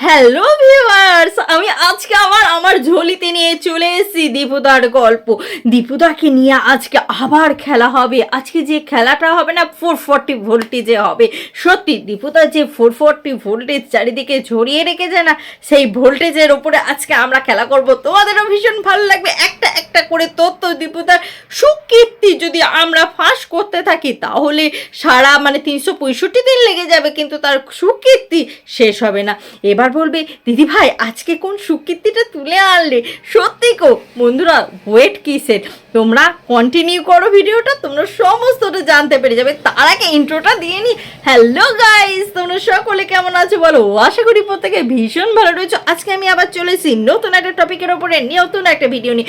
Hello viewers আমি আজকে আবার আমার ঝোলিতে নিয়ে চলে এসেছি দীপুদার গল্প। দীপুদাকে নিয়ে আজকে আবার খেলা হবে। আজকে যে খেলাটা হবে না ফোর ফোরটি ভোল্টেজে হবে। সত্যি, দীপুদা যে ফোর ফোরটি ভোল্টেজ চারিদিকে ঝরিয়ে রেখেছে না, সেই ভোল্টেজের ওপরে আজকে আমরা খেলা করব। তোমাদেরও ভীষণ ভালো লাগবে। একটা একটা করে তথ্য দীপুদার সুকীর্তি যদি আমরা ফাঁস করতে থাকি, তাহলে সারা মানে তিনশো পঁয়ষট্টি দিন লেগে যাবে, কিন্তু তার সুকীর্তি শেষ হবে না। এবার বলবে, দিদি ভাই, আজকে কোন সুকীর্তিটা তুলে আনলে? সত্যি কো বন্ধুরা ওয়েট কিসের তোমরা কন্টিনিউ করো ভিডিওটা, তোমরা সমস্তটা জানতে পেরে যাবে। তার আগে ইন্ট্রোটা দিয়ে নি। হ্যালো গাইস তোমরা সকলে কেমন আছো বলো? আশা করি প্রত্যেকে ভীষণ ভালো রয়েছো। আজকে আমি আবার চলেছি নতুন একটা টপিকের ওপরে, নতুন একটা ভিডিও নিয়ে।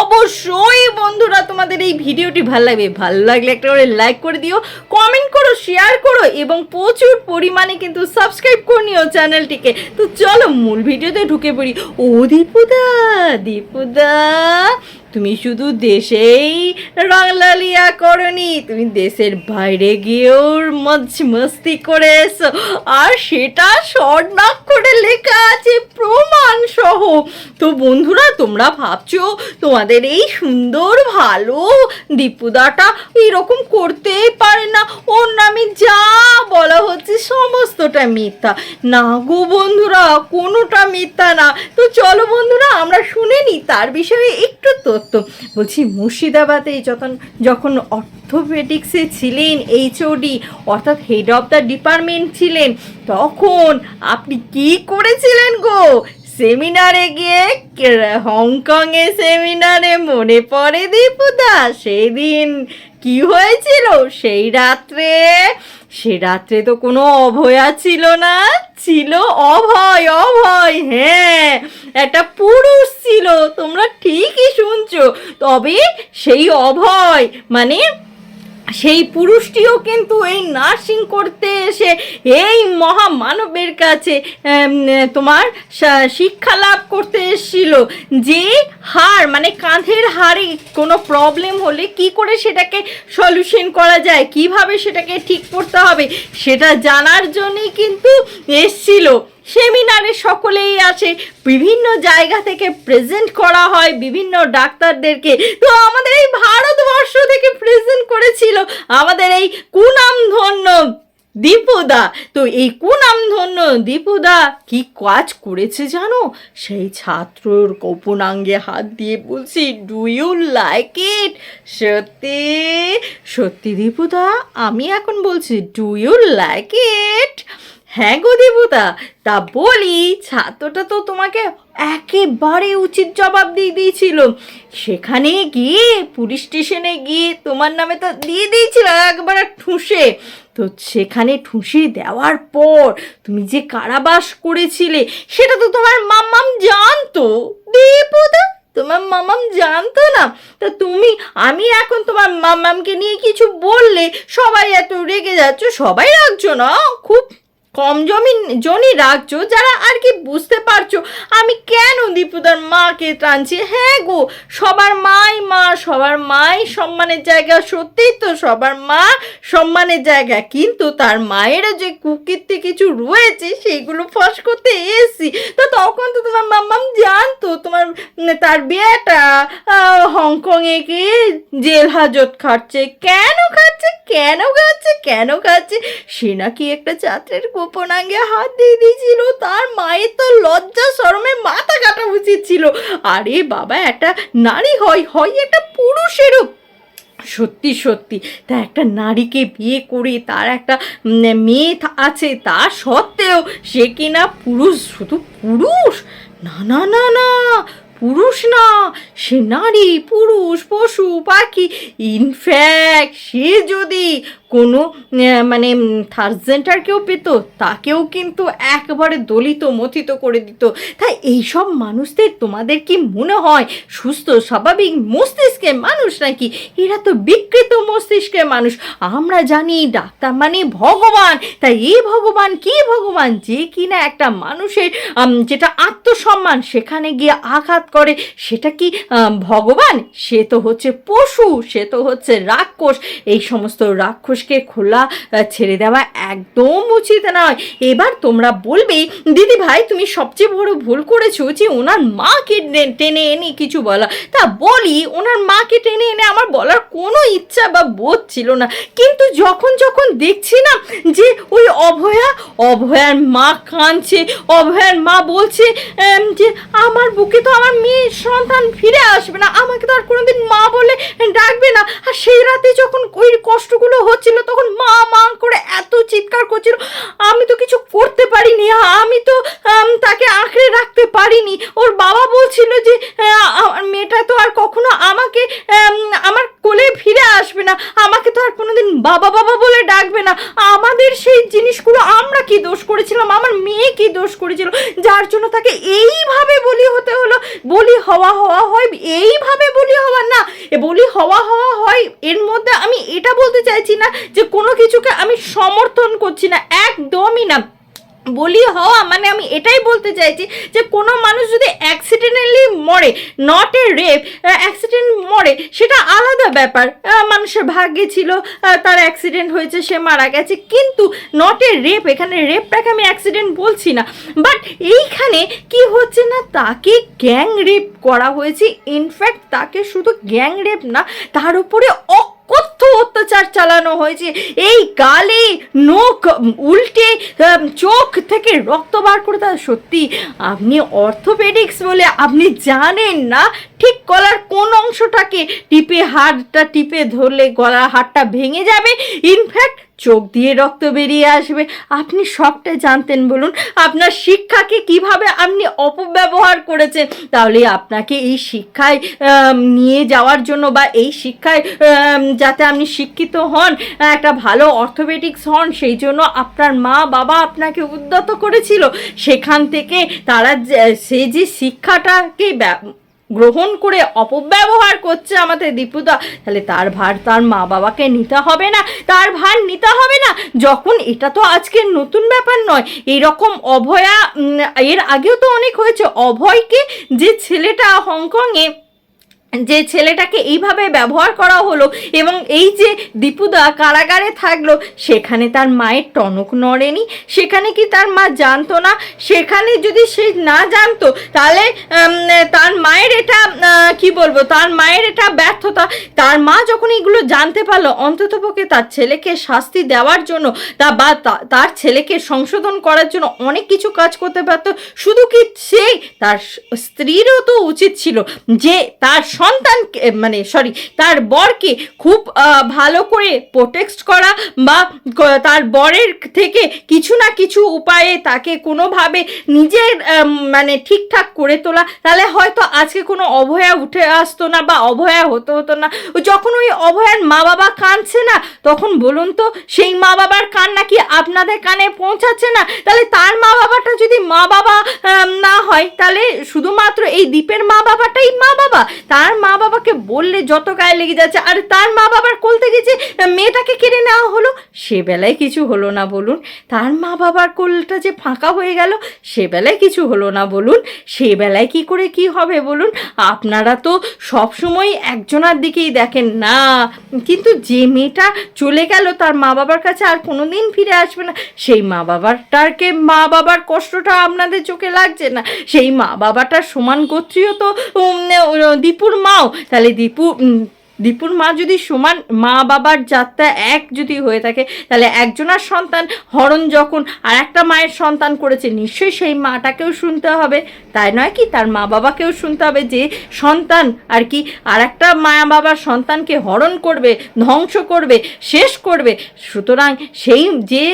অবশ্যই বন্ধুরা তোমাদের এই ভিডিওটি ভালো লাগবে। ভালো লাগলে একটা করে লাইক করে দিও কমেন্ট করো শেয়ার করো এবং প্রচুর পরিমাণে কিন্তু সাবস্ক্রাইব করে নিও চ্যানেলটিকে তো চলো মূল ভিডিওতে ঢুকে পড়ি। ও দীপুদা দীপুদা তুমি শুধু দেশেই রংলালিয়া করনি, তুমি দেশের বাইরে গিয়েও মজ মস্তি করে এসো আর সেটা স্বর্ণাক্ষরে লেখা আছে প্রমাণ সহ তো বন্ধুরা, তোমরা ভাবছ তোমাদের এই সুন্দর ভালো দীপুদাটা এরকম করতেই পারে না। ওর নামে যা বলা হচ্ছে সমস্তটা মিথ্যা। না গো বন্ধুরা, কোনোটা মিথ্যা না। তো চলো বন্ধুরা, আমরা শুনে নিই, তার বিষয়ে একটু তথ্য বলছি, মুর্শিদাবাদে যখন যখন অর্থোপেডিক্সে ছিলেন এইচওডি অর্থাৎ হেড অফ দ্য ডিপার্টমেন্ট ছিলেন, তখন আপনি কি করেছিলেন গো? সেমিনারে গিয়ে হংকংয়ে সেমিনারে মনে পড়ে দীপুদা? সেদিন কি হয়েছিল? সেই রাত্রে, সে রাত্রে তো কোনো অভয়া ছিল না, ছিল অভয় অভয় হ্যাঁ। একটা পুরুষ ছিল, তোমরা ঠিকই শুনছো। তবে সেই অভয় মানে সেই পুরুষটিও কিন্তু এই নার্সিং করতে এসে এই মহামানবের কাছে তোমার শিক্ষা লাভ করতে এসেছিল। যে হাড় মানে কাঁধের হাড়ে কোনো প্রবলেম হলে কি করে সেটাকে সলিউশন করা যায়, কীভাবে সেটাকে ঠিক করতে হবে, সেটা জানার জন্যই কিন্তু এসছিল। সেমিনারে সকলেই আসে। বিভিন্ন জায়গা থেকে প্রেজেন্ট করা হয় বিভিন্ন ডাক্তারদেরকে। তো আমাদের এই ভারতবর্ষ থেকে প্রেজেন্ট করেছিল আমাদের এই কুনামধন্য দীপুদা। তো এই কুনামধন্য দীপুদা কি কাজ করেছে জানো? সেই ছাত্রর গোপনাঙ্গে হাত দিয়ে বলছি ডু ইউ লাইক ইট সত্যি সত্যি দীপুদা, আমি এখন বলছি ডু ইউ লাইক ইট হ্যাঁ গো দেবতা, তা বলি, ছাত্রটা তো তোমাকে একেবারে উচিত জবাব দিয়ে দিয়েছিল। সেখানে গিয়ে, পুলিশ স্টেশনে গিয়ে তোমার নামে তো দিয়ে দিয়েছিল একবারে ঠুসে। তো সেখানে ঠুসে দেওয়ার পর তুমি যে কারাবাস করেছিলে, সেটা তো তোমার মাম্মাম জানতো। দেবতা, তোমার মামাম জানতো না। তা তুমি, আমি এখন তোমার মামামকে নিয়ে কিছু বললে, সবাই এত রেগে যাচ্ছ, সবাই রাখছো না? খুব কম জমি জনই রাখছো, যারা আর কি বুঝতে পারছ আমি কেন দীপুদার মাকে টানছি? হ্যাঁ গো, সবার মাই মা, সবার মাই সম্মানের জায়গা, সত্যিই তো সবার মা সম্মানের জায়গা। কিন্তু তার মায়েরও যে কুকীর্তি কিছু রয়েছে সেইগুলো ফাঁস করতে এসছি। তো তখন তো তোমার মাম্মাম জানতো, তোমার তার বিয়েটা হংকংয়ে গিয়ে জেল হাজত খাচ্ছে, কেন খাচ্ছে কেন খাচ্ছে কেন খাচ্ছে, সে নাকি একটা ছাত্রের গোপনাঙ্গে হাত দিয়ে দিয়েছিল, তার মায়ের তো লজ্জা, শরমে মাথা কাটা উচিত ছিল। আরে বাবা, একটা নারী হয় হয় একটা পুরুষেরও সত্যি সত্যি, তা একটা নারীকে বিয়ে করে তার একটা মেয়ে আছে, তা সত্ত্বেও সে কিনা পুরুষ, শুধু পুরুষ? না না না না, পুরুষ না, সে নারী, পুরুষ, পশু, পাখি ইনফ্যাক্ট সে যদি কোনো মানে থার্ড জেন্টারকেও পেত, তাকেও কিন্তু একবারে দলিত, মথিত করে দিত। তাই এইসব মানুষদের তোমাদের কি মনে হয়? সুস্থ, স্বাভাবিক মস্তিষ্কের মানুষ নাকি? এরা তো বিকৃত মস্তিষ্কের মানুষ। আমরা জানি ডাক্তার মানে ভগবান। তাই এই ভগবান, কি ভগবান? যে কিনা একটা মানুষের যেটা আত্মসম্মান, সেখানে গিয়ে আঘাত করে, সেটা কি ভগবান? সে তো হচ্ছে পশু, সে তো হচ্ছে রাক্ষস। এই সমস্ত রাক্ষস মানুষকে খোলা ছেড়ে দেওয়া একদম উচিত নয়। এবার তোমরা বলবে, দিদি ভাই, তুমি সবচেয়ে বড় ভুল করেছ যে ওনার মাকে টেনে এনে কিছু বলা। তা বলি, ওনার মাকে টেনে এনে আমার বলার কোনো ইচ্ছা বা বোধ ছিল না। কিন্তু যখন যখন দেখছি না যে ওই অভয়া, অভয়ার মা কাঁদছে, অভয়ার মা বলছে যে আমার বুকে তো আমার মেয়ের সন্তান ফিরে আসবে না আমাকে তো আর কোনোদিন মা বলে ডাকবে না। আর সেই রাতে যখন ওই কষ্টগুলো হচ্ছিল, তখন মা মা করে এত চিৎকার করছিল, আমি তো কিছু করতে পারিনি, আমি তো তাকে আঁকড়ে রাখতে পারিনি। ওর বাবা বলছিল যে মেয়েটা তো আর কখনো আমাকে আমার কোলে ফিরে আসবে না, আমাকে তো আর কোনোদিন বাবা বাবা বলে ডাকবে না। আমাদের সেই জিনিসগুলো আমরা কি দোষ করেছিলাম? আমার মেয়ে কি দোষ করেছিল? যার জন্য তাকে এইভাবে বলি হতে হলো, বলি হওয়া হওয়া হয়, এইভাবে বলি হওয়া না। বলি, হওয়া হওয়া হয়, এর মধ্যে আমি এটা বলতে চাইছি না যে কোনো কিছুকে আমি সমর্থন করছি না, একদমই না। বলি, হওয়া মানে আমি এটাই বলতে চাইছি যে কোনো মানুষ যদি অ্যাক্সিডেন্টালি মরে নট এ রেপ অ্যাক্সিডেন্ট মরে, সেটা আলাদা ব্যাপার। মানুষের ভাগ্যে ছিল তার অ্যাক্সিডেন্ট হয়েছে, সে মারা গেছে, কিন্তু নট এ রেপ এখানে রেপটাকে আমি অ্যাক্সিডেন্ট বলছি না। বাট এইখানে কি হচ্ছে না, তাকে গ্যাং রেপ করা হয়েছে। ইনফ্যাক্ট তাকে শুধু গ্যাং রেপ না, তার উপরে অকথ্য অত্যাচার চালানো হয়েছে। এই গালে, নোখ, উল্টে চোখ থেকে রক্ত বার করে দেওয়া সত্যি, আপনি অর্থোপেডিক্স বলে আপনি জানেন না, ঠিক গলার কোন অংশটাকে টিপে হাড়টা টিপে ধরলে গলার হাড়টা ভেঙে যাবে? ইনফ্যাক্ট চোখ দিয়ে রক্ত বেরিয়ে আসবে। আপনি সবটা জানতেন বলুন, আপনার শিক্ষাকে কীভাবে আপনি অপব্যবহার করেছেন? তাহলে আপনাকে এই শিক্ষায় নিয়ে যাওয়ার জন্য বা এই শিক্ষায় যাতে আপনি শিক্ষিত হন, একটা ভালো অর্থোপেডিক্স হন, সেই জন্য আপনার মা বাবা আপনাকে উদ্যত করেছিল। সেখান থেকে তারা সেই যে শিক্ষাটাকে গ্রহণ করে অপব্যবহার করছে আমাদের দীপুদা তাহলে তার ভার তার মা বাবাকে নিতে হবে না, তার ভার নিতে হবে না। যখন এটা তো আজকের নতুন ব্যাপার নয়, এরকম অভয়া এর আগেও তো অনেক হয়েছে। অভয়কে যে ছেলেটা হংকংয়ে যে ছেলেটাকে এইভাবে ব্যবহার করা হলো এবং এই যে দীপুদা কারাগারে থাকল, সেখানে তার মায়ের টনক নড়েনি, সেখানে কি তার মা জানতো না? সেখানে যদি সে না জানতো, তাহলে তার মায়ের এটা কি বলব, তার মায়ের এটা ব্যর্থতা। তার মা যখন এগুলো জানতে পারল অন্ততপক্ষে তার ছেলেকে শাস্তি দেওয়ার জন্য তা বা তার ছেলেকে সংশোধন করার জন্য অনেক কিছু কাজ করতে পারতো। শুধু কি সে তার স্ত্রীরও তো উচিত ছিল যে তার সন্তানকে মানে সরি তার বরকে খুব ভালো করে প্রোটেক্ট করা বা, ক- তার বরের থেকে কিছু না কিছু উপায়ে তাকে কোনোভাবে নিজের মানে ঠিকঠাক করে তোলা। তাহলে হয়তো আজকে কোনো অভয়া উঠে আসতো না বা অভয়া হতো হতো না। যখন ওই অভয়ার মা বাবা কাঁদছে না, তখন বলুন তো, সেই মা বাবার কান নাকি আপনাদের কানে পৌঁছাচ্ছে না? তাহলে তার মা বাবাটা যদি মা বাবা না হয়, তাহলে শুধুমাত্র এই দ্বীপের মা বাবাটাই মা বাবা তার মা বাবাকে বললে যত গায়ে লেগে যাচ্ছে, আর তার মা বাবার কোল থেকে যে মেয়েটাকে কেড়ে নেওয়া হলো, সে বেলায় কিছু হলো না বলুন। তার মা বাবার কোলটা যে ফাঁকা হয়ে গেল, সে বেলায় কিছু হলো না বলুন। সে বেলায় কি করে কি হবে বলুন? আপনারা তো সবসময় একজনার দিকেই দেখেন না। কিন্তু যে মেয়েটা চলে গেল, তার মা বাবার কাছে আর কোনো দিন ফিরে আসবে না। সেই মা বাবারটাকে মা বাবার কষ্টটা আপনাদের চোখে লাগছে না। সেই মা বাবাটার সমান গোত্রীয় তো দীপুর মাও তাহলে দীপু দীপুর মা যদি সমান মা বাবার যাত্রা এক যদি হয়ে থাকে, তাহলে একজনার সন্তান হরণ যখন আর একটা মায়ের সন্তান করেছে, নিশ্চয়ই সেই মাটাকেও শুনতে হবে। তাই নয় কি? তার মা বাবাকেও শুনতে হবে যে সন্তান আর কি আর একটা মা বাবার সন্তানকে হরণ করবে, ধ্বংস করবে, শেষ করবে। সুতরাং সেই যে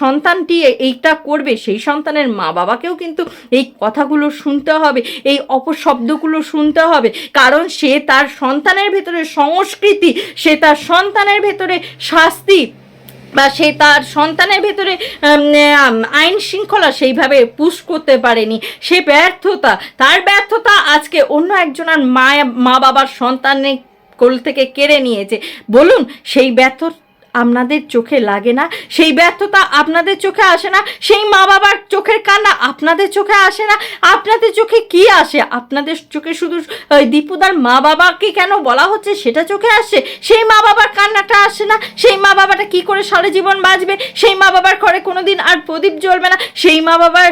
সন্তানটি এইটা করবে, সেই সন্তানের মা বাবাকেও কিন্তু এই কথাগুলো শুনতে হবে, এই অপশব্দগুলো শুনতে হবে। কারণ সে তার সন্তানের ভেতরে সংস্কৃতি, সে তার সন্তানের ভেতরে শাস্তি বা সে তার সন্তানের ভেতরে আইন শৃঙ্খলা সেইভাবে পুশ করতে পারেনি। সে ব্যর্থতা, তার ব্যর্থতা আজকে অন্য একজনের মা মা বাবার সন্তানের কোল থেকে কেড়ে নিয়েছে। বলুন, সেই ব্যর্থ আপনাদের চোখে লাগে না, সেই ব্যর্থতা আপনাদের চোখে আসে না, সেই মা বাবার চোখের কান্না আপনাদের চোখে আসে না, আপনাদের চোখে কি আসে? আপনাদের চোখে শুধু, ওই দীপুদার মা বাবাকে কেন বলা হচ্ছে সেটা চোখে আসে? সেই মা বাবার কান্নাটা আসে না, সেই মা বাবাটা কি করে সারা জীবন বাঁচবে? সেই মা বাবার ঘরে কোনো দিন আর প্রদীপ জ্বলবে না, সেই মা বাবার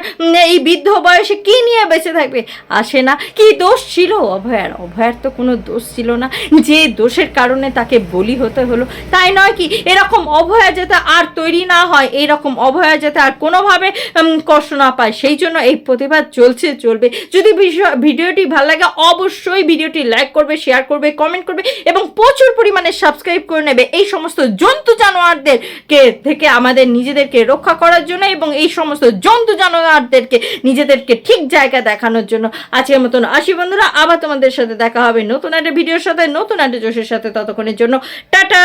এই বৃদ্ধ বয়সে কি নিয়ে বেঁচে থাকবে? আসে না, কি দোষ ছিল? অভয়ার অভয়ার তো কোনো দোষ ছিল না। যে দোষের কারণে তাকে বলি হতে হলো, তাই নয় কি? এরকম অভয়া যাতে আর তৈরি না হয় এইরকম অভয়া যাতে আর কোনোভাবে কষ্ট না পায়, সেই জন্য এই প্রতিবাদ চলছে, চলবে। যদি ভিডিওটি ভালো লাগে, অবশ্যই ভিডিওটি লাইক করবে, শেয়ার করবে, কমেন্ট করবে এবং প্রচুর পরিমাণে সাবস্ক্রাইব করে নেবে। এই সমস্ত জন্তু জানোয়ারদেরকে থেকে আমাদের নিজেদেরকে রক্ষা করার জন্য এবং এই সমস্ত জন্তু জানোয়ারদেরকে নিজেদেরকে ঠিক জায়গা দেখানোর জন্য। আজকের মতন আসি বন্ধুরা, আবার তোমাদের সাথে দেখা হবে নতুন একটা ভিডিওর সাথে, নতুন একটা জোশের সাথে ততক্ষণের জন্য। টাটা!